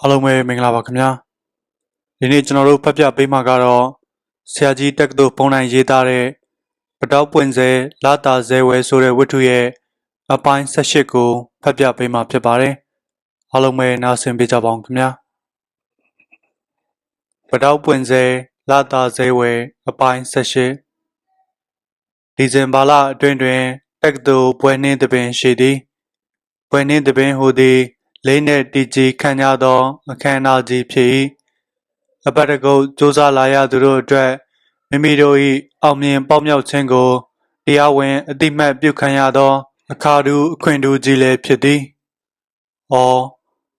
အားလုံးပဲမင်္ဂလာပါခင်ဗျာဒီနေ့ကျွန်တော်တို့ဖတ်ပြပေးမှာကတော့ဆရာကြီးတက္ကသိုလ်ပုံနိုင်ရေးသားတဲ့ပတောက်ပွင့်စဲလာတာဇဲဝဲဆိုတဲ့ဝတ္ထုရဲ့အပိုင်း18ကိုဖတ်ပြပေးမှာဖြစ်ပါတယ်အားလုံးပဲနားဆင်ပေးကြပါအောင်ခင်ဗျာပတောက်ပွင့်စဲလာတာဇဲဝဲအပိုင်း18ဒီဇင်ဘာလအတွင်းတွင်တက္ကသိုလ်ပွဲနှင်းသပင်ရှိသည်ပွဲနှင်းသပင်ဟူသည် လေးနှင့်တီကြီးခံရသော အခမ်းအနားကြီးဖြစ်၏အပတ်တကုတ်စူးစမ်းလာရသူတို့အတွက်မိမိတို့၏အောင်မြင်ပေါက်မြောက်ခြင်းကိုတရားဝင်အတိမတ်ပြုခံရသော အခါတူအခွင့်အတူကြီးလည်းဖြစ်သည်။အော်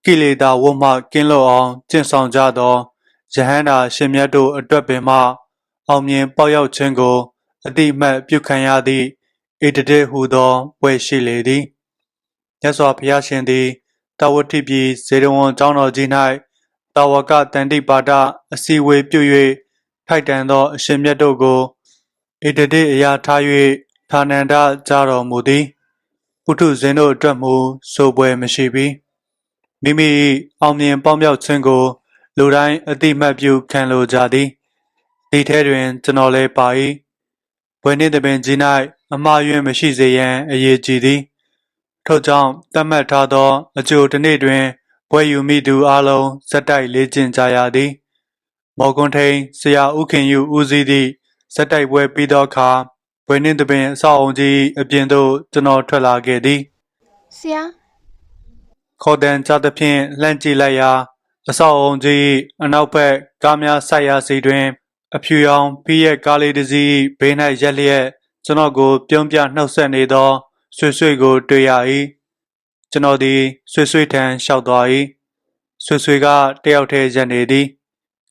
ကိလေသာဝတ်မှကင်းလွတ်အောင်ကျင့်ဆောင်ကြသောယဟန္တာရှင်မြတ်တို့အတွက်ပင်မှ အောင်မြင်ပေါက်ရောက်ခြင်းကိုအတိမတ်ပြုခံရသည့်ဣတတေဟူသောပွဲရှိလေသည်။မြတ်စွာဘုရားရှင်သည် တဝတိပြည်ဇေရဝံကျောင်းတော်ကြီး၌တာဝကတန်တိပါဒအစီဝေပြု၍ထိုက်တန်သောအရှင်မြတ်တို့ကိုဣတတိအရာထား၍ဌာနန္ဒကြတော်မူသည်ပုထုဇဉ်တို့အတွက်မူဆိုပွဲမရှိပြီမိမိ၏အောင်မြင်ပေါင်းမြောက်ခြင်းကို လူတိုင်းအတိမတ်ပြုခံလိုကြသည်ဒီထဲတွင်ကျွန်တော်လည်းပါ၏ဘွယ်နှင့်တပင်ကြီး၌အမှားယွင်းမရှိစေရန်အရေးကြီးသည် ထို့ကြောင့်သတ်မှတ်ထားသော အကျိုးတစ်နေ့တွင်ဘွဲယူမိသူအလုံးဇက်တိုက်လေ့ကျင့်ကြရသည်မော်ကွန်ထိန်ဆရာဥခင်ယူဦးစီးသည့်ဇက်တိုက်ပွဲပြီးသောအခါဘွဲနှင်းသပင်အဆောက်အုံကြီးအပြင်သို့ကျွန်တော်ထွက်လာခဲ့သည်ဆရာခေါ်တန်ကြသဖြင့်လှမ်းကြည့်လိုက်ရာအဆောက်အုံကြီးအနောက်ဘက်ကားများဆိုက်ရာစီတွင် အဖြူရောင်ဖီးရဲ့ကားလေးတစ်စီးဘေး၌ရက်လျက်ကျွန်တော်ကိုပြုံးပြနှုတ်ဆက်နေသော ဆွေဆွေကိုတွေ့ရ၏ကျွန်တော်သည်ဆွေဆွေထံလျှောက်သွား၏ဆွေဆွေကတယောက်တည်းရက်နေသည်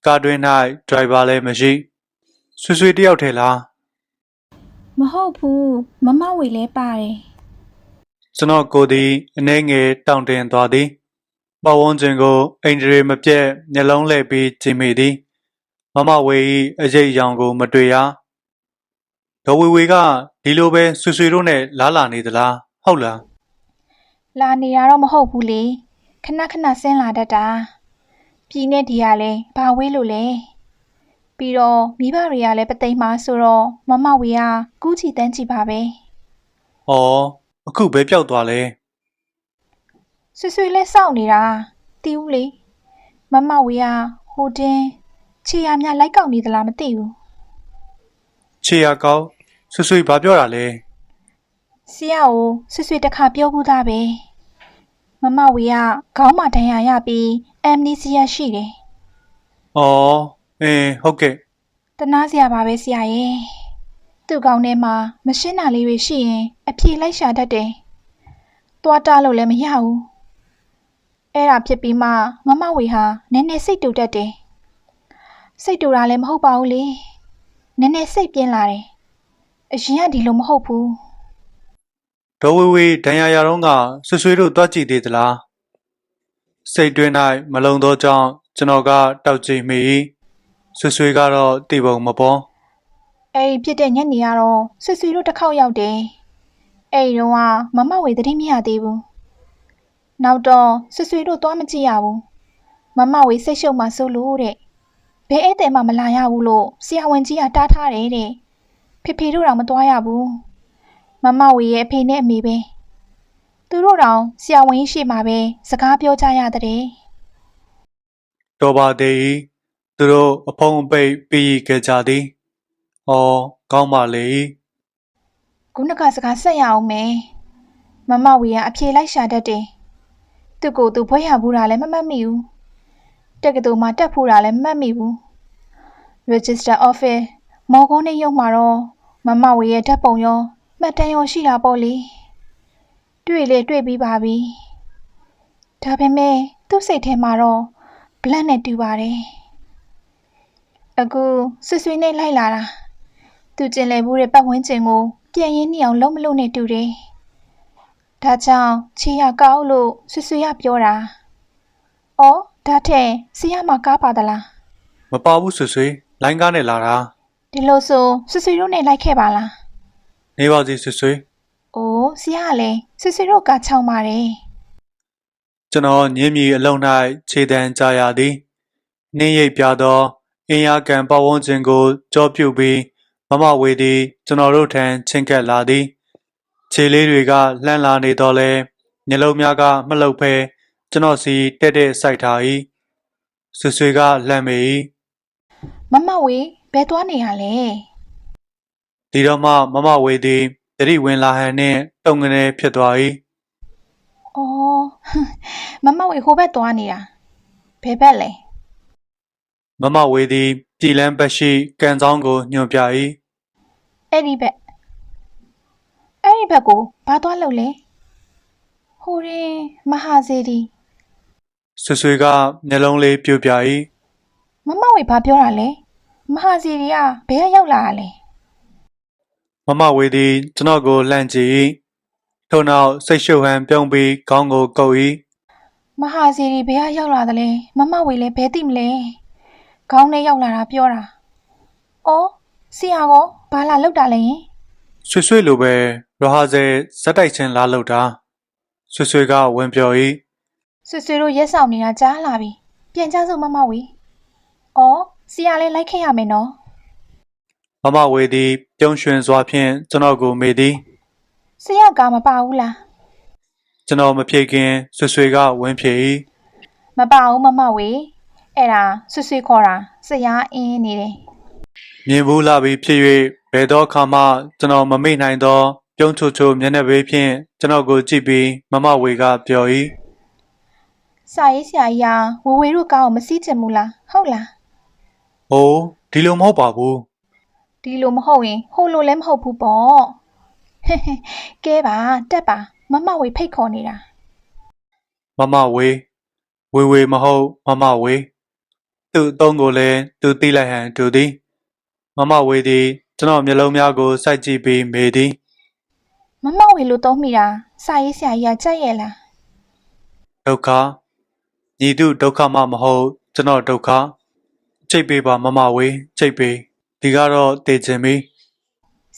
ကားတွင်၌ဒရိုင်ဘာလည်းမရှိဆွေဆွေတယောက်တည်းလားမဟုတ်ဘူးမမဝေလဲပါတယ်ကျွန်တော်ကိုယ်သည်အနှဲငယ်တောင့်တင်သွားသည်ပတ်ဝန်းကျင်ကိုအိမ်တွေမပြတ်မျက်လုံးလှည့်ပြီးကြည့်မိသည်မမဝေ၏အရေးအယောင်ကို မတွေ့ရဒေါ်ဝေဝေက ဒီလိုပဲဆွေဆွေတို့နဲ့လားလာနေသလားဟုတ်လားလာနေတာတော့မဟုတ်ဘူးလေခဏခဏဆင်းလာတတ်တာပြည်နဲ့ဒီကလည်းဘာဝေးလို့လဲပြီးတော့မိဘတွေကလည်းပသိမ်မှာဆိုတော့မမဝေကကူးချီတန်းချီပါပဲ။အော်အခုပဲပျောက်သွားလဲဆွေဆွေလဲစောင့်နေတာတီးဦးလေမမဝေကဟိုတင်းခြေရမြလိုက်ကောက်နေသလားမသိဘူး။ခြေရကောက် ဆွဆွေဘာပြောတာလဲဆရာကိုဆွေဆွေတစ်ခါပြောဘူးသားပဲမမဝေကခေါင်းမှာဒဏ်ရာရပြီးအမ်နီစီယာရှိတယ်။အော်အင်းဟုတ်ကဲ့တနာစရာပါပဲဆရာရဲ့သူ့ကောင်းထဲမှာမရှင်းတာလေးတွေရှိရင်အပြေလိုက်ရှာတတ်တယ်သွားတားလို့လည်းမရဘူးအဲ့ဒါဖြစ်ပြီးမှမမဝေဟာနည်းနည်းစိတ်တူတတ်တယ်စိတ်တူတာလည်းမဟုတ်ပါဘူးလေနည်းနည်းစိတ်ပြင်းလာတယ် အရင်ကဒီလိုမဟုတ်ဘူး။ဒေါ်ဝေဝေဒဏ်ရာရတော့ကဆွဆွေတို့တွားကြည့်သေးသလား။စိတ်တွင်း၌မလုံသောကြောင့်ကျွန်တော်ကတောက်ကြည့်မိ၏။ဆွဆွေကတော့တိပုံမပေါ်အဲ့ဒီဖြစ်တဲ့ညနေကတော့ဆွဆွေတို့တစ်ခေါက်ရောက်တယ်အဲ့ဒီတော့ကမမဝေသတိမရသေးဘူးနောက်တော့ဆွဆွေတို့သွားမကြည့်ရဘူးမမဝေစိတ်ရှုပ်မှဆိုလို့တဲ့ဘဲဧည့်သည်မှမလာရဘူးလို့ဆရာဝန်ကြီးကတားထားတယ်တဲ့ ဖေဖေတို့တော့မသွားရဘူးမမဝေရဲ့အဖေနဲ့အမေပဲသူတို့တောင်ဆရာဝန်ကြီးရှေ့မှာပဲစကားပြောကြရတဲ့။တော်ပါသေး၏။သူတို့အဖုံးအပိတ်ပြီးခဲ့ကြသည်။အော်ကောင်းပါလေ။ခုနကစကားဆက်ရအောင်မယ်မမဝေကအဖြေလိုက်ရှာတတ်တယ်သူ့ကိုယ်သူဘွဲရဘူးတာလည်းမမှတ်မိဘူးတက္ကသိုလ်မှာတက်ဖို့တာလည်းမမှတ်မိဘူး register office မော်ကုန်းနေရုံမှာတော့ မမဝေရဲ့ဓာတ်ပုံရောမှတ်တမ်းရောရှိတာပေါ့လေတွေ့လေတွေ့ပြီးပါပြီဒါပေမဲ့သူ့စိတ်ထဲမှာတော့ blank နဲ့တူပါတယ်အခုဆွဆွေးနဲ့လိုက်လာတာသူကျင်လည်မှုတဲ့ပတ်ဝန်းကျင်ကိုပြန်ရင်းနှီးအောင်လုံးမလို့နဲ့တူတယ်။ဒါကြောင့်ချီရကောက်လို့ဆွဆွေရပြောတာ။အော်ဒါထက်ဆီရမှာကားပါသလားမပါဘူးဆွဆွေလိုင်းကားနဲ့လာတာ။ ဒီလိုဆိုဆွဆွေတို့နဲ့လိုက်ခဲ့ပါလားနေပါစီဆွဆွေ။အိုးဆီရကလည်းဆွဆွေတို့ကချောင်းပါတယ်ကျွန်တော်ညင်းမြီအလုံး၌ခြေတန်းကြရသည်နှင်းရိပ်ပြသောအင်ယာကန်ပတ်ဝန်းကျင်ကိုကြောပြုတ်ပြီးမမဝေသည်ကျွန်တော်တို့ထံချင်းကပ်လာသည်ခြေလေးတွေကလှမ်းလာနေတော့လဲမျက်လုံးများကမလှုပ်ဖဲကျွန်တော်စီတက်တက်စိုက်ထား၏ဆွဆွေကလှမ်းမေ၏မမဝေ ဘယ်သွားနေရလဲဒီတော့မှမမဝေသည်တတိဝင်လာဟန်နှင့်တုံငနေဖြစ်သွား၏။အော်မမဝေဟိုဘက်သွားနေတာဘယ်ဘက်လဲမမဝေသည်ပြည်လန်းပတ်ရှိကန်ဆောင်ကိုညွှန်ပြ၏။အဲ့ဒီဘက်အဲ့ဒီဘက်ကိုဘာသွားလို့လဲ။ဟိုရင်မဟာစေတီဆွဆွေကမျက်လုံးလေးပြူပြ၏မမဝေဘာပြောတာလဲ။ မဟာစေတီကဘယ်ကရောက်လာတာလဲမမဝေသည်ကျွန်တော်ကိုလှမ်းကြည့်၏ထို့နောက်စိတ်ရှုပ်ဟန်ပြုံးပြီးခေါင်းကိုကုပ်၏။မဟာစေတီဘယ်ကရောက်လာသလဲ။မမဝေလည်းဘယ်သိမလဲ။ခေါင်းထဲရောက်လာတာပြောတာ။အော်ဆရာကောဘာလာလောက်တာလဲယင်ဆွဆွေလိုပဲရဟာဇဲဇက်တိုက်ချင်းလာလောက်တာဆွဆွေကဝင်ပြော၏။ဆွဆွေတို့ရက်ဆောင်နေတာကြားလာပြီ။ပြန်ကြစို့မမဝေ။အော် ဆရာလည်းလိုက်ခဲ့ရမယ်နော်။မမဝေသည်ပြုံးရွှင်စွာဖြင့်ကျွန်တော်ကိုမေးသည်ဆရာကမပါဘူးလားကျွန်တော်မဖြေခင်ဆွဆွေကဝင်ဖြေ၏မပါဘူးမမဝေအဲ့ဒါဆွဆွေခေါ်တာဆရာအင်းနေတယ်မြင်ဘူးလာပြီးဖြစ်၍ဘယ်တော့ခါမှကျွန်တော်မမေ့နိုင်သော ပြုံးချိုချိုမျက်နှာပေးဖြင့်ကျွန်တော်ကိုကြည့်ပြီးမမဝေကပြော၏စာရေးဆရာကြီးကဝဝေတို့ကားကိုမစီးချင်ဘူးလားဟုတ်လား။ အိုးဒီလိုမဟုတ်ပါဘူးဒီလိုမဟုတ်ရင်ဟိုလိုလည်းမဟုတ်ဘူးပေါ့ဟဲ့ဟဲ့ကဲပါတက်ပါမမဝေဖိတ်ခေါ်နေတာ။မမဝေဝေဝေမဟုတ်မမဝေသူ့အသုံးကိုလည်းသူသိလိုက်ဟန်တူသည်။မမဝေသည်ကျွန်တော်မျက်လုံးများကိုစိုက်ကြည့်ပြီးမေးသည်မမဝေလိုသုံးမိတာစာရေးဆရာကြီးကကြက်ရဲ့လားဒုက္ခညီသူဒုက္ခမှမဟုတ်ကျွန်တော်ဒုက္ခ ချိတ်ပေးပါမမဝေချိတ်ပေးဒီကတော့တည်ခြင်းပြီ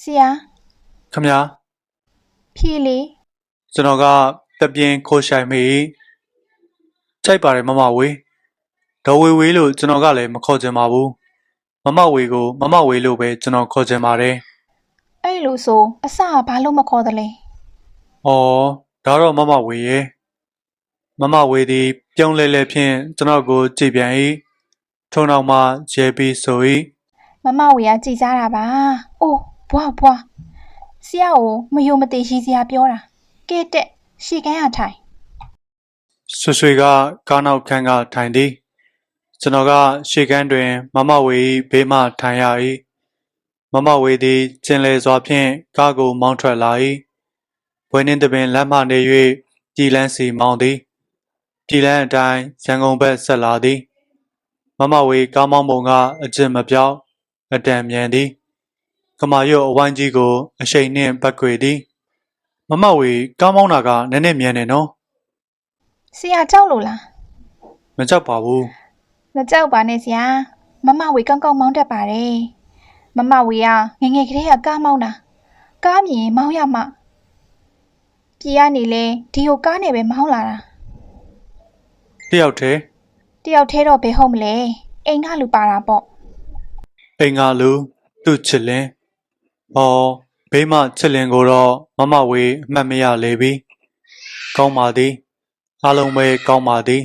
ဆရာခမညာဖြေလေကျွန်တော်ကတပြင်းခိုးဆိုင်မိချိတ်ပါတယ်မမဝေဒေါ်ဝေဝေလို့ကျွန်တော်ကလည်းမခေါ်ချင်ပါဘူးမမဝေကိုမမဝေလို့ပဲကျွန်တော်ခေါ်ချင်ပါတယ်အဲ့လိုဆိုအစကဘာလို့မခေါ်သလဲ။အော်ဒါတော့မမဝေရဲ့မမဝေသည်ပြုံးလဲလဲဖြင့်ကျွန်တော်ကိုကြည်ပြန်၏ ထုံနောက်မှရဲပြီးဆို၏မမဝေကကြည်စားတာပါအိုးဘွားဘွားဆရာကိုမယုံမသိရှိစရာပြောတာကဲတက်ရှီကန်းရထိုင်ဆွဆွေကကားနောက်ခန်းကထိုင်သည်ကျွန်တော်ကရှေ့ကန်းတွင် မမဝေ၏ဘေးမှထိုင်ရ၏မမဝေသည်ကျင်လေစွာဖြင့်ကားကိုမောင်းထွက်လာ၏ဘွေနှင်းတပင်လမ်းမှနေ၍ပြည်လန်းစီမောင်းသည်ပြည်လန်းအတိုင်းရန်ကုန်ဘက်ဆက်လာသည် မမဝေကားမောင်းပုံကအကျင့်မပြောက်အတန်မြန်သည်ကမာရွတ်အဝိုင်းကြီးကိုအရှိန်နှင့်ပတ်ကွေသည်မမဝေကားမောင်းတာကနည်းနည်းမြန်တယ်နော်ဆရာကြောက်လို့လားမကြောက်ပါဘူးမကြောက်ပါနဲ့ဆရာမမဝေကောင်းကောင်းမောင်းတတ်ပါတယ်မမဝေကငယ်ငယ်ကလေးကကားမောင်းတာကားမြင်ရင်မောင်းရမှပြည်ကနေလဲဒီကိုကားနဲ့ပဲမောင်းလာတာတယောက်တည်း တယောက်တည်းတော့ဘယ်ဟုတ်မလဲအိမ်ကလူပါတာပေါ့အိမ်ကလူသူ့ချစ်လင်းဟောဘေးမှချစ်လင်းကိုတော့မမဝေအမှတ်မရလေပြီကောင်းပါသည်အားလုံးပဲကောင်းပါသည်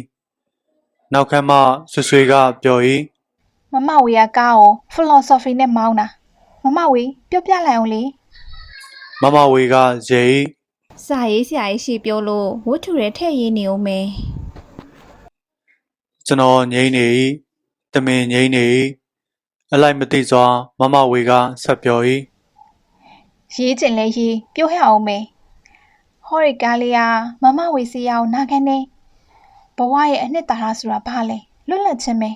နောက်ခန်းမှဆွဆွေကပြော၏မမဝေကကားကို philosophy နဲ့မောင်းတာမမဝေပြောပြလိုက်အောင်လေမမဝေကရေစာရေးဆရာကြီးရှိပြောလို့ဝတ္ထုရဲထည့်ရင်းနေအောင်မယ် ကျွန်တော်ငိမ့်နေ၏တမင်ငိမ့်နေ၏အလိုက်မသိစွာမမဝေကဆက်ပြော၏ရေးချင်လဲရေးပြောရအောင်မေဟောရီကားလေးကမမဝေစီရအောင်နာခံနေဘဝရဲ့အနှစ်သာရဆိုတာဘာလဲလွတ်လပ်ခြင်းပဲ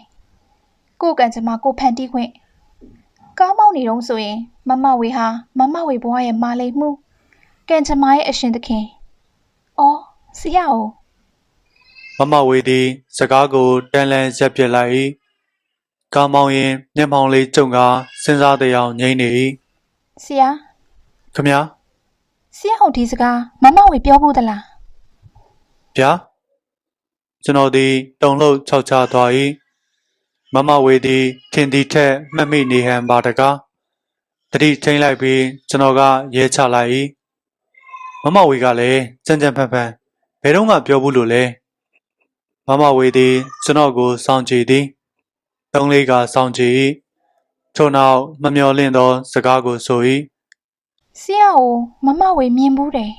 ကိုယ့်ကံကြမ္မာကိုယ်ဖန်တီးခွင့်ကားမောင်းနေတော့ဆိုရင်မမဝေဟာမမဝေဘဝရဲ့မာလိမ်မှုကံကြမ္မာရဲ့အရှင်သခင်အော်စီရအောင် မမဝေသည် စကားကိုတန်လန်ရက်ပြစ်လိုက်၏ကားမောင်းရင်မျက်မှောင်လေးကျုံကစဉ်းစားတဲ့အငိမ့်နေ၏ဆရာခမညာဆရာဟုတ်ဒီစကားမမဝေပြောဖို့သလားဗျာကျွန်တော်သည်တုံလှုပ်ခြောက်ခြားသွား၏မမဝေသည်ထင်သည်ထက်မှတ်မိနေဟန်ပါတကားတတိထိန်လိုက်ပြီးကျွန်တော်ကရဲချလိုက်၏မမဝေကလည်းကြမ်းကြမ်းဖန်ဖန်ဘယ်တော့မှပြောဘူးလို့လဲ မမဝေသည်ကျွန်တော်ကိုစောင့်ကြည့်သည်တုံးလေးကစောင့်ကြည့်၏ထို့နောက်မမျော်လင့်သော စကားကိုဆို၏။ဆရာကိုမမဝေမြင်ဘူးတယ်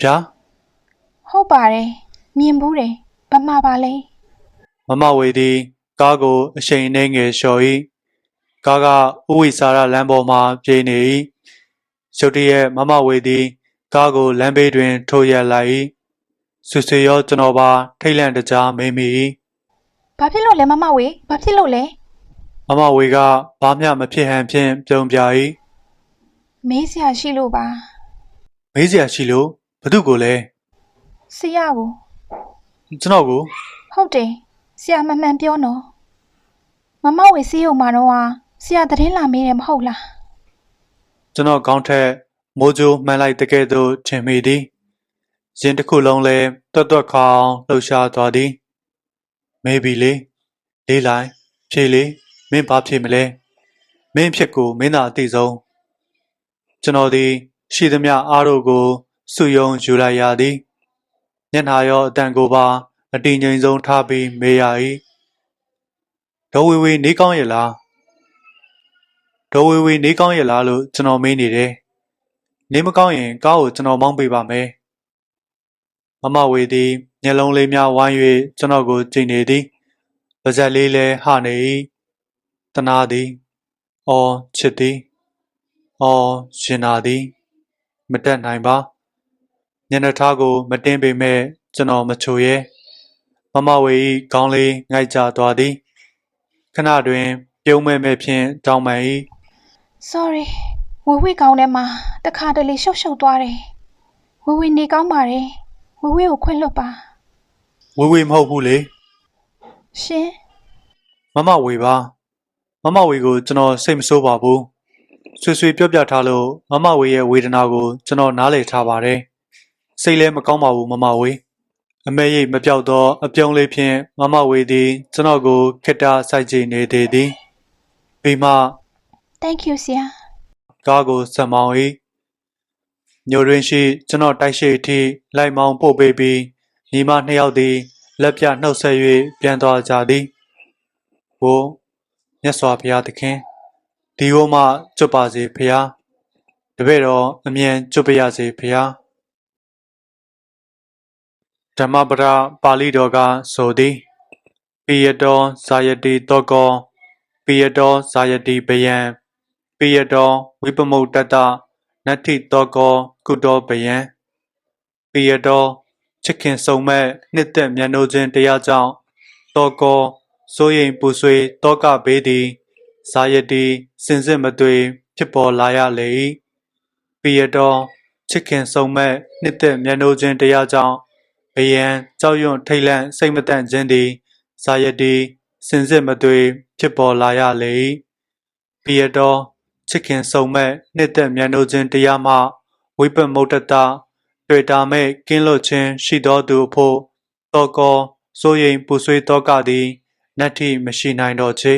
ဗျာ။ဟုတ်ပါတယ်။မြင်ဘူးတယ်။ဘာမှပါလဲမမဝေသည်ကားကိုအရှိန်နှဲငယ်လျှော်၏ကားကဥဝိစာရလမ်းပေါ်မှပြေးနေ၏ရုတ်တရက်မမဝေသည်ကားကိုလမ်းဘေးတွင်ထိုးရက်လိုက်၏ ဆွေဆွေရောကျွန်တော်ပါထိတ်လန့်တကြားမေးမိ၏။ဘာဖြစ်လို့လဲမမဝေ။ဘာဖြစ်လို့လဲမမဝေကဘာမျှမဖြစ်ဟန်ဖြင့်ပြုံးပြ၏။မေးစရာရှိလို့ပါမေးစရာရှိလို့ဘသူကိုလဲ။ဆရာကိုကျွန်တော်ကိုဟုတ်တယ်။ဆရာမှန်မှန်ပြောနော်။မမဝေစီးုံမှာတော့ဟာဆရာသတင်းလာမေးတယ်မဟုတ်လားကျွန်တော်ခေါင်းထက်မိုးကြိုးမှန်လိုက်တကယ်သို့ထင်မိသည် ရင်တစ်ခုလုံးလဲတွတ်တွတ်ခေါင်လှုပ်ရှားသွားသည်မေးပြီလေလေးလိုက်ဖြေလေမင်းဘာဖြေမလဲမင်းဖြစ်ကိုမင်းသာအသိဆုံးကျွန်တော်သည်ရှိသမျှအားတို့ကိုစုယုံယူလိုက်ရသည်ညနာရောအတန်ကိုပါအတင်ငိမ်ဆုံးထားပြီးမေးရ၏ဒေါ်ဝေဝေနေကောင်းရဲ့လားဒေါ်ဝေဝေနေကောင်းရဲ့လားလို့ကျွန်တော်မေးနေတယ်နေမကောင်းရင်ကားကိုကျွန်တော်မောင်းပေးပါမယ် မမဝေသည်မျက်လုံးလေးများဝိုင်း၍ကျွန်တော်ကိုကြည့်နေသည်ပါဇက်လေးလည်းဟနေ၏တနာသည်အော်ချစ်သည်အော်ရှင်နာသည်မတက်နိုင်ပါညနေသားကို မတင်းပေမဲ့ကျွန်တော်မချိုရဲမမဝေ၏ခေါင်းလေးငိုက်ကြသွားသည်ခဏတွင် ပြုံးမဲ့မဲ့ဖြင့်တောင်းပန်၏။ Sorry ဝေဝေကောင်းထဲမှာတခါတလေရှုပ်ရှုပ်သွားတယ်။ဝေဝေနေကောင်းပါတယ်။ ဝေဝေကိုခွင့်လွတ်ပါဝေဝေမဟုတ်ဘူးလေ။ရှင်မမဝေပါမမဝေကိုကျွန်တော်စိတ်မဆိုးပါဘူးဆွေဆွေပြောပြထားလို့မမဝေရဲ့ဝေဒနာကိုကျွန်တော်နားလည်ထားပါတယ်စိတ်လည်းမကောင်းပါဘူးမမဝေအမဲရိပ်မပြောက်သောအပြုံးလေးဖြင့်မမဝေသည်ကျွန်တော်ကိုခိတ္တစိုက်ကြည့်နေသေးသည်ပြီးမှ Thank you ဆရာကားကိုဆက်မောင်း၏ ညိုတွင်ရှိကျွန်တော်တိုက်ရှိအထိလိုက်မောင်းပို့ပေးပြီးညီမနှစ်ယောက်သည်လက်ပြနှုတ်ဆက်၍ပြန်သွားကြသည်ဘိုးမြတ်စွာဘုရားသခင်ဒီဝမှကျွတ်ပါစေဖုရားတပည့်တော်အမြန်ကျွတ်ပါရစေဖုရားဓမ္မပဒပါဠိတော်ကဆိုသည်ပိယတောဇာယတိတောကောပိယတောဇာယတိဘယံပိယတောဝိပမုတ်တတ နတ္ထိတောကောကုတောဘယံပိယတောချစ်ခင်ဆုံမဲ့နှစ်သက်မြတ်နိုးခြင်းတရားကြောင့်တောကောစိုးရိမ်ပူဆွေးတောကဘေးသည်ဇာယတိစင်စစ်မသွေဖြစ်ပေါ်လာရလေ၏ပိယတောချစ်ခင်ဆုံမဲ့နှစ်သက်မြတ်နိုးခြင်းတရားကြောင့်ဘယံကြောက်ရွံ့ထိတ်လန့်စိတ်မတန့်ခြင်းသည်ဇာယတိစင်စစ်မသွေဖြစ်ပေါ်လာရလေ၏ပိယတော ချစ်ခင်ဆုံမဲ့နှစ်သက်မြတ်နိုးခြင်းတရားမှဝိပမုတ်တတတွေ့တာမဲ့ကင်းလွတ်ခြင်းရှိသောသူအဖို့တောကောစိုးရိမ်ပူဆွေးတောကသည်နတ္ထိမရှိနိုင်တော့ချေ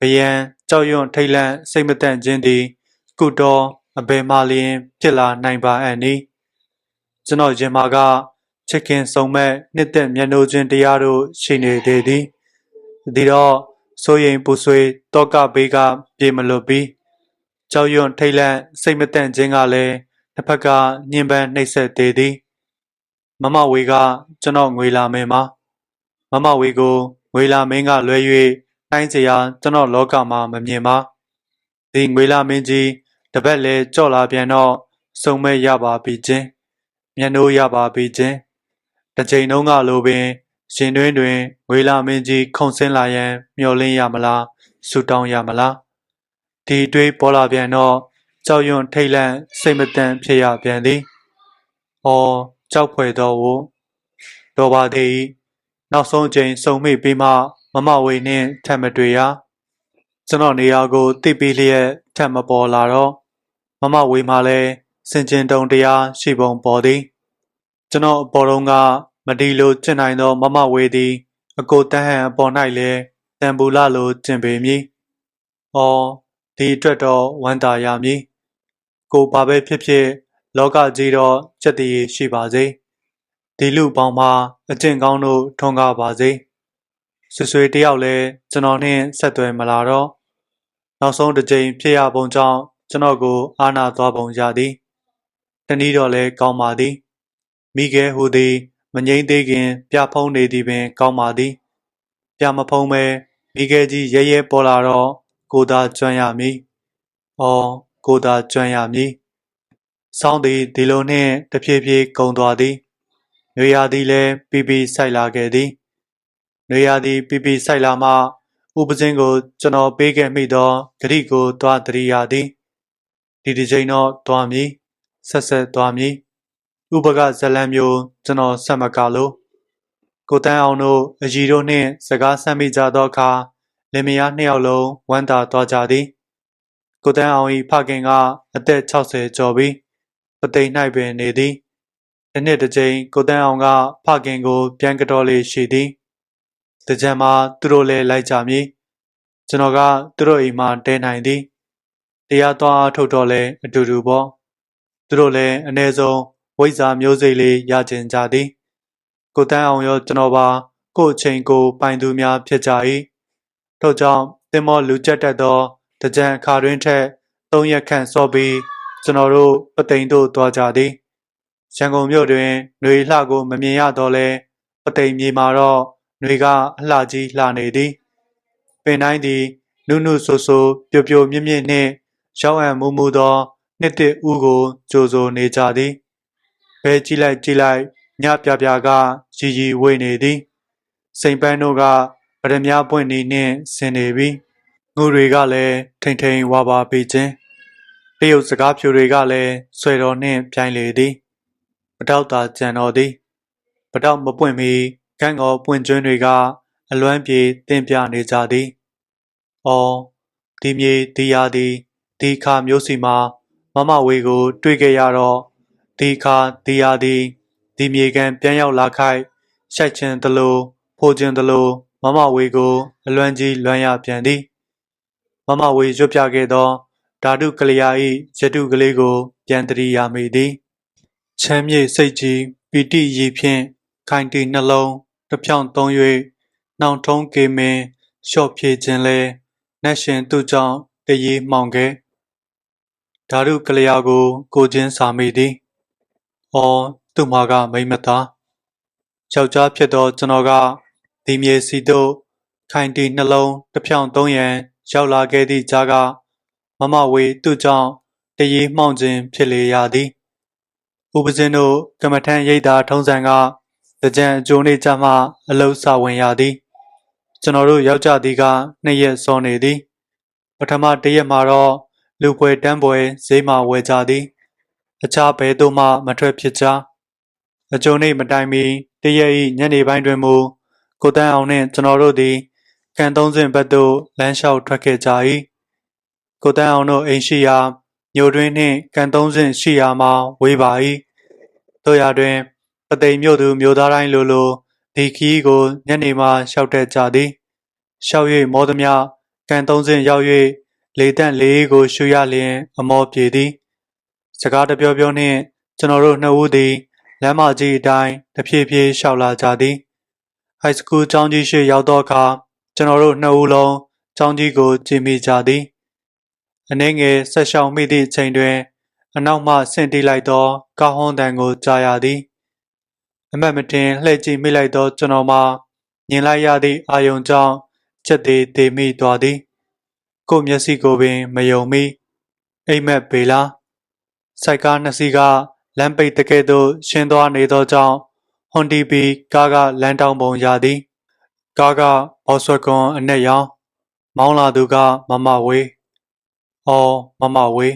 ဘယံကြောက်ရွံ့ထိတ်လန့်စိတ်မတန့်ခြင်းသည် ကုတော်အဘယ်မှလျင်ဖြစ်လာနိုင်ပါအံ့နီကျွန်တော်ရင်မာကချစ်ခင်ဆုံမဲ့နှစ်သက်မျက်နှိုးခြင်းတရားတို့ရှိနေသေးသည်ဒီတော့စိုးရင်ပူဆွေးတောကဘေးကပြေမလွတ်ပြီး ကြောက်ရွံ့ထိတ်လန့်စိတ်မတန့်ခြင်းကလည်းတစ်ဖက်ကညှဉ်းပန်းနှိပ်စက်သေးသည်မမဝေကကျွန်တော်ငွေလာမင်းမှာမမဝေကိုငွေလာမင်းကလွဲ၍တိုင်းစရာကျွန်တော်လောကမှာမမြင်ပါဒီငွေလာမင်းကြီးတပတ်လဲကြော့လာပြန်တော့စုံမဲ့ရပါပြီချင်းမျက်နှိုးရပါပြီချင်းတစ်ချိန်လုံးကလိုပင်ရှင်တွင်းတွင်ငွေလာမင်းကြီးခုန်ဆင်းလာရန်မျှော်လင့်ရမလားဆူတောင်းရမလား ဒီတွေးပေါ်လာပြန်တော့ကြောက်ရွံ့ထိတ်လန့်စိတ်မတန့်ဖြစ်ရပြန်သည်။အော်ကြောက်ဖွယ်တော်ဝတော်ပါသေး၏နောက်ဆုံးအချိန်စုံမိပြီးမှမမဝေနှင့်ထပ်မတွေ့ရကျွန်တော်နေရာကိုတိပြီးလျက်ထပ်မပေါ်လာတော့မမဝေမှလည်းစင်ကျင်တုံတရားရှိပုံပေါ်သည် ကျွန်တော်အပေါ်တုန်းကမတီလိုကျင့်နိုင်သောမမဝေသည် အကိုတန်းဟန်အပေါ်၌လည်းတံပူလာလိုကျင့်ပေမည်။အော် ဒီအတွက်တော့ဝမ်းသာရမည်။ကိုဘာပဲဖြစ်ဖြစ် လောကကြီးတော့စက်တည်ရှိပါစေ။ဒီလူပေါင်းမှာအကျင့်ကောင်းတို့ထွန်းကားပါစေ။ဆွေဆွေတယောက်လည်းကျွန်တော်နှင့်ဆက်သွယ်မလာတော့နောက်ဆုံးတစ်ကြိမ်ဖြစ်ရပုံကြောင့်ကျွန်တော်ကို အာနာသွားပုံရသည်။တနည်းတော့လည်းကောင်းပါသည်။မိခဲဟူသည်မငိမ့်သေးခင် ပြဖုံးနေသည်ပင် ကောင်းပါသည်။ပြမဖုံးပဲမိခဲကြီးရဲရဲပေါ်လာတော့ ကိုသာကျွမ်းရမည်။အော်ကိုသာကျွမ်းရမည်။ဆောင်းသည်ဒီလိုနှင့်တဖြည်းဖြည်းကုံသွားသည်။ရွေရာသည်လည်းပီပီဆိုင်လာခဲ့သည်။ရွေရာသည်ပီပီဆိုင်လာမှဥပစင်းကိုကျွန်တော်ပေးခဲ့မိသောဂရိကိုသွားတရိယာသည်။ဒီတစ်ချိန်တော့သွားမည်။ဆက်ဆက်သွားမည်။ဥပကဇလံမျိုးကျွန်တော်ဆက်မကလို့ကိုတန်းအောင်တို့အကြီးတို့နှင့်စကားဆမ်းမိကြသောအခါ လင်မယားနှစ်ယောက်လုံးဝမ်းသာသွားကြသည်ကိုတန်းအောင်၏ဖခင်ကအသက်60ကျော်ပြီးပသိမ်၌ပင်နေသည်ဒီနှစ်တစ်ကြိမ်ကိုတန်းအောင်ကဖခင်ကို ပြန်ကတော်လေးရှိသည်တကြံမှာသူတို့လည်းလိုက်ကြမည်ကျွန်တော်ကသူတို့အိမ်မှာတဲနိုင်သည်တရားသွားအားထုတ်တော့လဲအတူတူပေါ့သူတို့လည်းအ ਨੇ ဆုံးဝိဇ္ဇာမျိုးစိတ်လေးရကျင်ကြသည်ကိုတန်းအောင်ရောကျွန်တော်ပါကိုယ့်အချိန်ကိုပိုင်သူများဖြစ်ကြ၏ ထို့ကြောင့်တင်မောလူကျက်တက်သောတကြံအခါတွင်ထက်သုံးရက်ခန့်စောပြီးကျွန်တော်တို့ပသိမ်တို့သွားကြသည်ရန်ကုန်မြို့တွင်ຫນွေလှကိုမမြင်ရတော့လဲပသိမ်မြေမှာတော့ຫນွေကအလှကြီးလှနေသည်ပင်တိုင်းသည်နုနုဆိုဆိုပြိုပြိုမြင့်မြင့်နှင့်ရောက်အံ့မူမူသောနှစ်တစ်ဦးကိုကြိုဆိုနေကြသည်ဘဲကြည့်လိုက်ကြည့်လိုက်ညပြပြကရီရီဝေးနေသည်စိန်ပန်းတို့ကဗ ရမ ्या ပွင့်နေနှင့်ဆင်နေပြီငိုတွေကလည်းထိန်ထိန်ဝါပါပေခြင်းတရုတ်စကားဖြူတွေကလည်းဆွေတော်နှင့်ပြိုင်လေသည်ပတောက်သာကြံတော်သည်ပတောက်မပွင့်မီကန်းကောပွင့်ကျွန်းတွေကအလွမ်းပြေတင်ပြနေကြသည်အော်ဒီမြေဒီယာသည်ဒီခါမျိုးစီမှာမမဝေကို တွေ့ခဲ့ရတော့ဒီခါဒီယာသည်ဒီမြေကန်ပြန်ရောက်လာခိုက်ရှိုက်ချင်သလိုဖိုးချင်သလို မမဝေကိုအလွမ်းကြီးလွမ်းရပြန်သည်မမဝေရွတ်ပြခဲ့သောဓာတုကလျာ၏ယတုကလေးကို ပြန်တရိယာမိသည်ချမ်းမြေ့စိတ်ကြီးပီတိရည်ဖြင့်ခိုင်တီနှလုံးတစ်ဖြောင်းသုံး၍နှောင်ထုံးကေမင်းလျှော့ဖြေခြင်းလဲနတ်ရှင်သူကြောင့်တရေမှောင်ခဲ့ဓာတုကလျာကို ကိုချင်းစာမိသည်။အော်သူ့မှာကမိမ့်မသားယောက်ျားဖြစ်သောကျွန်တော်က ဒီမြေစီတို့ခိုင်တီနှလုံးတစ်ဖြောင်းသုံးရန်ရောက်လာခဲ့သည့်ကြားကမမဝေသူ့ကြောင့်တရေမှောင်ခြင်းဖြစ်လေရသည်ဥပဇင်းတို့ကမ္မထန်ရိတ်တာထုံးစံကတကြံအကျိုးနေကြမှအလုစဝင်ရသည် ကျွန်တော်တို့ရောက်ကြသည်ကနှစ်ရက်စောနေသည် ပထမတစ်ရက်မှာတော့လူပွဲတန်းပွဲဈေးမှာဝယ်ကြသည် အခြားဘဲသို့မှမထွက်ဖြစ်ကြအကျိုးနေမတိုင်မီတရက်ဤညနေပိုင်းတွင်မူ ကိုတန်းအောင်နှင့်ကျွန်တော်တို့သည်ကန်သုံးစင်ဘက်သို့လမ်းလျှောက်ထွက်ခဲ့ကြ၏ကိုတန်းအောင်တို့အိမ်ရှိရာမြို့တွင်နှင့်ကန်သုံးစင်ရှိရာမှာဝေးပါ၏တို့ရာတွင်ပသိမ်မြို့သူမြို့သားတိုင်းလိုလိုဒီခီးကိုညနေမှလျှောက်တက်ကြသည်လျှောက်၍မောသမျှကန်သုံးစင်ရောက်၍လေတန့်လေးကိုရှူရလျင်အမောပြေသည်စကားတပြောပြောနှင့်ကျွန်တော်တို့နှစ်ဦးသည်လမ်းမကြီးအတိုင်းတဖြည်းဖြည်းလျှောက်လာကြသည် ဟိုက်စကူးကျောင်းကြီးရှိရောက်သောအခါကျွန်တော်တို့နှစ်ဦးလုံးကျောင်းကြီးကိုကြည့်မိကြသည်အနှဲငယ်ဆက်ရှောင်မိသည့်အချိန်တွင် အနောက်မှဆင့်တီးလိုက်သောကားဟွန်းတန်ကိုကြားရသည်အမတ်မတင်လှည့်ကြည့်မိလိုက်သောကျွန်တော်မှာမြင်လိုက်ရသည့်အာယုံကြောင့်ချက်သေးသေးမိသွားသည်ကို့မျက်စိကိုပင်မယုံမိအိမ်မက်ပေလားစိုက်ကားနှစ်စီးကလမ်းပိတ်တကဲ့သို့ရှင်းသွားနေသောကြောင့် ဟွန်တီပီကားကလမ်းတောင်ပုံရသည်ကားကဘော့ဆွက်ကွန်အနက်ရောင်မောင်းလာသူကမမဝေးအော်မမဝေး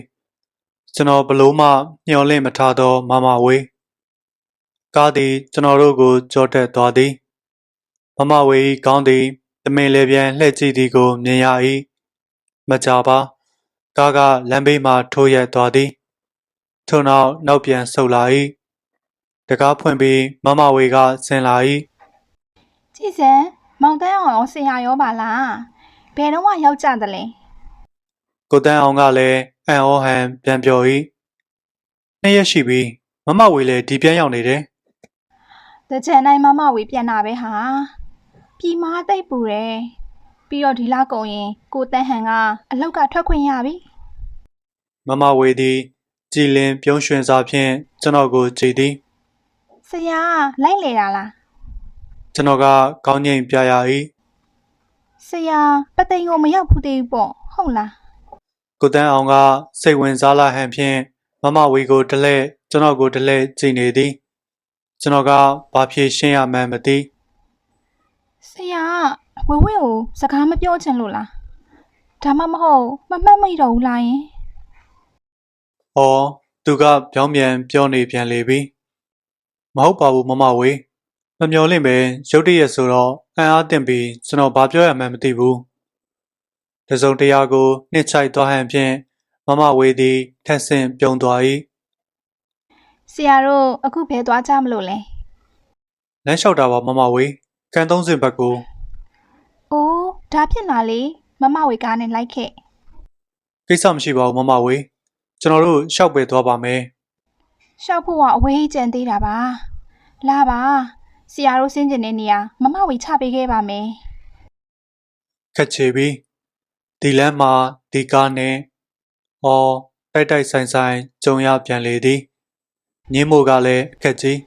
ကျွန်တော်ဘလို့မှမျှော်လင့်မထားသောမမဝေးကားသည်ကျွန်တော်တို့ကိုကြောတက်သွားသည်မမဝေးကောင်းသည်တမင်လေပြန်လှည့်ကြည့်သည်ကိုမြင်ရ၏မကြပါကားကလမ်းဘေးမှထိုးရက်သွားသည်ထို့နောက်နောက်ပြန်ဆုတ်လာ၏ တကားဖွင့်ပြီးမမဝေကဆင်လာ၏ကြည်စံမောင်တန်းအောင်ရောဆရာရောပါလားဘယ်တော့မှရောက်ကြသလဲကိုတန်းအောင်ကလည်းအန်ဩဟန်ပြန်ပြော၏နှစ်ရက်ရှိပြီမမဝေလည်းဒီပြန်ရောက်နေတယ်တကြံတိုင်းမမဝေပြန်တာပဲဟာပြည်မာသိပ်ပူတယ်ပြီးတော့ဒီလကုန်ရင်ကိုတန်းဟန်ကအလောက်ကထွက်ခွင့်ရပြီမမဝေသည်ကြည်လင်ပြုံးရွှင်စွာဖြင့်ကျွန်တော်ကိုကြည်သည် ဆရာလိုက်လေတာလားကျွန်တော်ကကောင်းငိမ့်ပြရ၏ဆရာပသိမ်ကိုမရောက်ဘူးသေးဘူးပေါ့ဟုတ်လားကိုတန်းအောင်ကစိတ်ဝင်စားလာဟန်ဖြင့်မမဝေကိုတလဲကျွန်တော်ကိုတလဲကြည်နေသည်ကျွန်တော်ကဘာဖြေရှင်းရမှန်းမသိဆရာဝေဝေကိုစကားမပြောချင်လို့လားဒါမှမဟုတ်မမှတ်မိတော့ဘူးလားယင်။အော်သူကပြောင်းပြန်ပြောနေပြန်လေပြီ။ မဟုတ်ပါဘူးမမဝေ။မမျော်လင့်ပဲရုတ်တရက်ဆိုတော့အံ့အားသင့်ပြီးကျွန်တော်ဘာပြောရမှန်းမသိဘူး။တစုံတရာကိုနှစ်ချိုက်သွားဟန်ဖြင့်မမဝေသည်ထက်ဆင့်ပြုံးသွား၏ဆရာတို့အခုဘယ်သွားကြမလို့လဲလမ်းလျှောက်တာပါမမဝေ။ကန်သုံးစင်ဘက်ကိုအိုးဒါဖြစ်လာလေမမဝေကားနဲ့လိုက်ခဲ့ကိစ္စမရှိပါဘူးမမဝေ။ကျွန်တော်တို့ရှောက်ပဲသွားပါမယ် ရှောက်ဖို့ကအဝေးကျန်သေးတာပါလာပါဆရာတို့ဆင်းကျင်တဲ့နေရာမမဝေချပေးခဲ့ပါမယ်။ခက်ချေပြီ။ဒီလမ်းမှာဒီကားနဲ့အော်တိုက်တိုက်ဆိုင်ဆိုင်ကြုံရပြန်လေသည်။ညင်းမို့ကလည်းအခက်ကြီး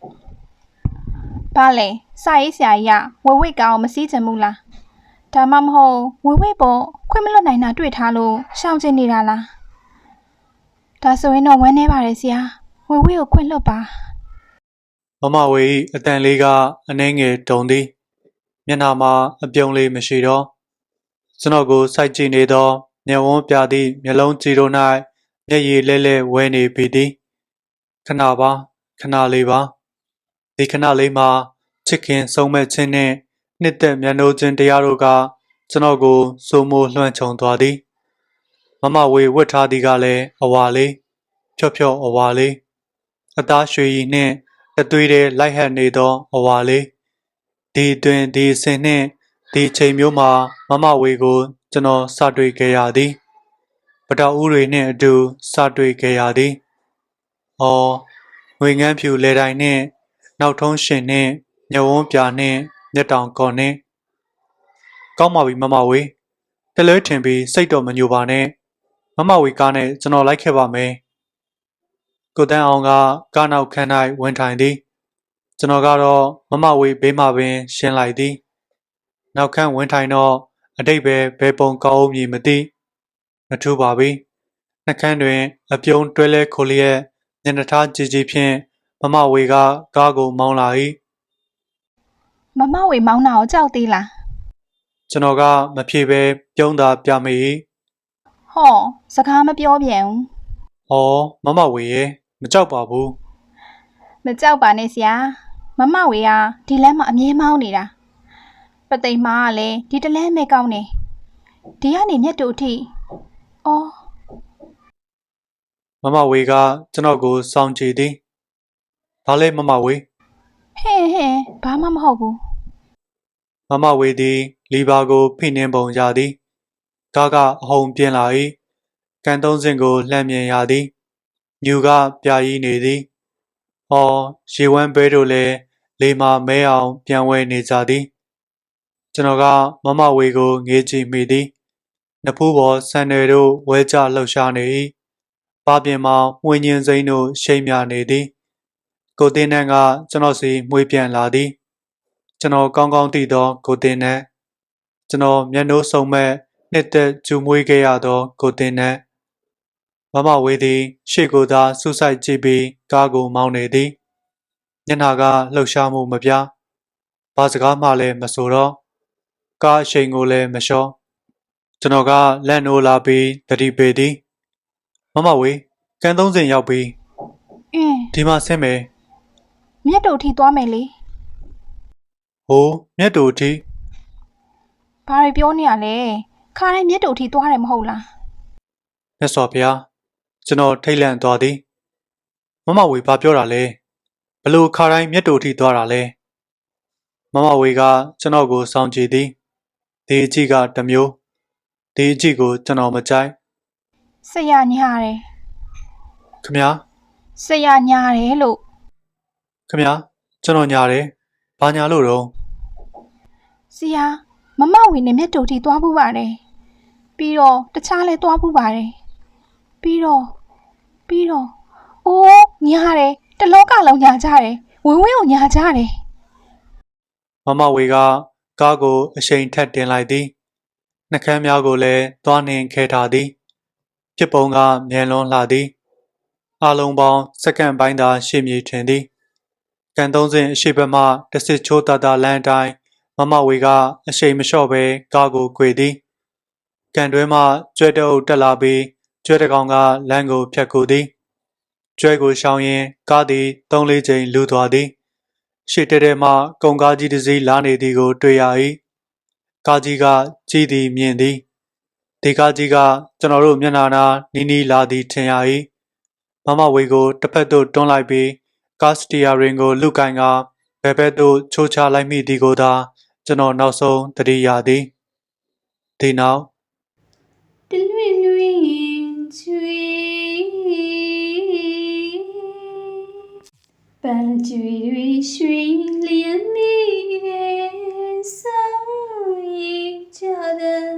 ဘာလဲစာရေးဆရာကြီးကဝေဝေကောင်းမစည်းချင်ဘူးလားဒါမှမဟုတ်ဝေဝေပေါ်ခွင့်မလွတ်နိုင်တာတွေ့ထားလို့ရှောင်ကျင်နေတာလားဒါဆိုရင်တော့ဝမ်းနေပါတယ်ဆရာ ဝေဝေကိုခွင့်လွတ်ပါမမဝေ၏အတန်လေးကအနှဲငယ်တုံသည်မျက်နှာမှာအပြုံးလေးမရှိတော့ကျွန်တော်ကိုစိုက်ကြည့်နေသောမျက်ဝန်းပြသည့်မျက်လုံးကြည်တို့၌မျက်ရည်လဲလဲဝဲနေပြီသည်ခဏပါခဏလေးပါဒီခဏလေးမှာချစ်ခင်ဆုံးမဲ့ခြင်းနှင့်နှစ်သက်မျက်နှိုးခြင်းတရားတို့ကကျွန်တော်ကိုစိုးမိုးလွှမ်းခြုံသွားသည်မမဝေဝတ်ထားသည်ကလည်းအဝါလေးဖြော့ဖြော့အဝါလေး အသားရွှေရည်နှင့်တသွေးတဲ့လိုက်ဟပ်နေသောအဝါလေးဒီအတွင်ဒီအစင်နှင့်ဒီအချိန်မျိုးမှာမမဝေကိုကျွန်တော်စတွေ့ခဲ့ရသည်ပတောက်ဦးတွေနှင့်အတူစတွေ့ခဲ့ရသည်အော်ငွေငန်းဖြူလေတိုင်နှင့်နောက်ထုံးရှင်နှင့်ညဝန်းပြနှင့်မျက်တောင်ကော်နှင့်ကောင်းပါပြီမမဝေတလဲထင်ပြီးစိတ်တော်မညိုပါနဲ့မမဝေကားနဲ့ကျွန်တော်လိုက်ခဲ့ပါမယ် ကိုတန်းအောင်ကကားနောက်ခန်း၌ဝင်ထိုင်သည်ကျွန်တော်ကတော့မမဝေးဘေးမှပင်ရှင်းလိုက်သည်နောက်ခန်းဝင်ထိုင်တော့အတိတ်ပဲဘယ်ပုံကောင်းအောင်မည်မသိမထူးပါပြီနှက်ခမ်းတွင်အပြုံးတွဲလဲခိုလျက်ညနေသားကြည်ကြည်ဖြင့်မမဝေကကားကိုမောင်းလာ၏မမဝေမောင်းတာကိုကြောက်သေးလားကျွန်တော်ကမဖြေပဲပြုံးသာပြမိ၏ဟောစကားမပြောပြန်ဘူး။အော်မမဝေရဲ့ မကြောက်ပါဘူးမကြောက်ပါနဲ့ဆရာမမဝေကဒီလမ်းမှာအမြဲမောင်းနေတာပသိမ်မားကလည်းဒီတလမ်းမဲ့ကောင်းနေဒီကနေမြတ်တူအထိအော်။မမဝေကကျွန်တော်ကိုစောင့်ကြည့်သည်။ဘာလဲမမဝေဟဲ့ဟဲ့ဘာမှမဟုတ်ဘူးမမဝေသည်လီဘာကိုဖိနှင်းပုံရသည်ကားကအဟုန်ပြင်းလာ၏ကန်သုံးစင်ကိုလှမ်းမြင်ရသည် ညူက ပြာရီးနေသည်အော် ရေဝမ်းဘဲတို့လည်းလေမာမဲအောင် ပြန်ဝဲနေကြသည်ကျွန်တော်ကမမဝေကိုငေးကြည့်မိသည်နဖူးပေါ်ဆန်တယ်တို့ဝဲကြလှုပ်ရှားနေ၏ပါပြင်မှာဝင်းညင်းစိမ့်တို့ရှိမ့်မြနေသည်ကိုတင်းနန်းကကျွန်တော်စီမွေးပြန်လာသည်ကျွန်တော်ကောင်းကောင်းသိသောကိုတင်နန်းကျွန်တော်မျက်နှိုးစုံမဲ့နှစ်သက်ကျူမွေးခဲ့ရသောကိုတင်နန်း မမဝေးသည် ရှေ့ကိုသာစူးစိုက်ကြည့်ပြီးကားကိုမောင်းနေသည်ညနာကလှုပ်ရှားမှုမပြဘာစကားမှလည်းမဆိုတော့ကားအရှိန်ကိုလည်းမလျှော့ကျွန်တော်ကလက်နိုးလာပြီးတတိပေသည်မမဝေးကန်သုံးစင်ရောက်ပြီးအင်းဒီမှာဆင်းမယ်မြတ်တူအထိသွားမယ်လေဟိုးမြတ်တူအထိဘာတွေပြောနေရလဲခါတိုင်းမြတ်တူအထိသွားတယ်မဟုတ်လားမြတ်စွာဘုရား ကျွန်တော်ထိတ်လန့်သွားသည်မမဝေဘာပြောတာလဲဘဘလို့ခါတိုင်းမျက်တိုထိသွားတာလဲမမဝေကကျွန်တော်ကိုစောင့်ကြည့်သည်ဒီအကြည့်ကတစ်မျိုးဒီအကြည့်ကိုကျွန်တော်မကြိုက်ဆရာညားတယ်ခမညာဆရာညားတယ်လို့ခမညာကျွန်တော်ညာတယ်ဘာညာလို့တော့ဆရာမမဝေနဲ့မြတ်တူတီသွားဖို့ပါတယ်ပြီးတော့တခြားလဲသွားဖို့ပါတယ်ပြီးတော့ ပြီးတော့အိုးညားတယ်တလောကလုံးညာကြတယ်ဝင်းဝင်းကိုညာကြတယ်မမဝေကကားကိုအရှိန်ထက်တင်လိုက်သည်နှကမ်းများကိုလည်းသွားနှင်ခဲထားသည်ဖြစ်ပုံကမြန်လွန်းလှသည်အလုံးပေါင်းစက္ကန့်ပိုင်းသာရှေ့မြေထင်သည်ကန်သုံးစင်အရှိဘက်မှတစ်စစ်ချိုးတတလမ်းအတိုင်းမမဝေကအရှိန်မလျှော့ဘဲကားကို꿰သည်ကန်တွဲမှကျွဲတအုပ်တက်လာပြီး ကျွဲတကောင်ကလမ်းကိုဖြတ်ကူသည်ကျွဲကိုရှောင်ရင်ကားသည်၃-၄ချိန်လူသွားသည်ရှေ့တဲတဲမှကုံကားကြီးတစ်စီးလာနေသည်ကို တွေ့ရ၏ကားကြီးကကြီးသည်မြင်သည်ဒီကားကြီးကကျွန်တော်တို့မျက်နှာနာနီးနီးလာသည်ထင်ရ၏မမဝေကိုတစ်ဖက်သို့တွန်းလိုက်ပြီးကားစတီယာရင်ကိုလုကင်ကဘယ်ဘက်သို့ချိုးချလိုက်မိသည်ကိုသာကျွန်တော်နောက်ဆုံးသတိရသည်ဒီနောက်တလွင်လွင် ပန်းကျွေတွေရွှင်လျက်မိတဲ့ဆောင်ရိတ်ကြတဲ့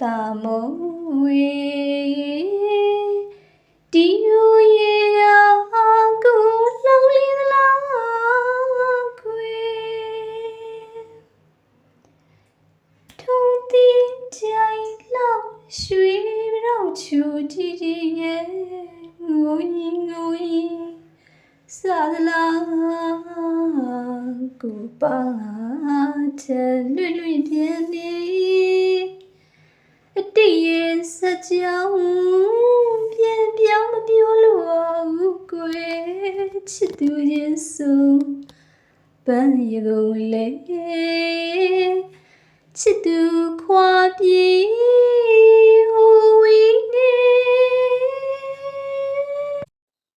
တာမိုးဝေဒီရူရဲ့ရာကိုလုံးလင်းလားကွယ်ထုံးတီးကြိုင်လောက်ရွှေပြောင်ချူကြည်ကြည်ရဲ့ငိုရင်ငိုရင် စားသလားကိုပါတဲ့လွတ်လွတ်ပြန်နေအတိတ်ရဲ့စကြောင်းပြန်ပြောင်းမပြောလို့အောင်ကိုယ်ချစ်သူရဲ့ဆို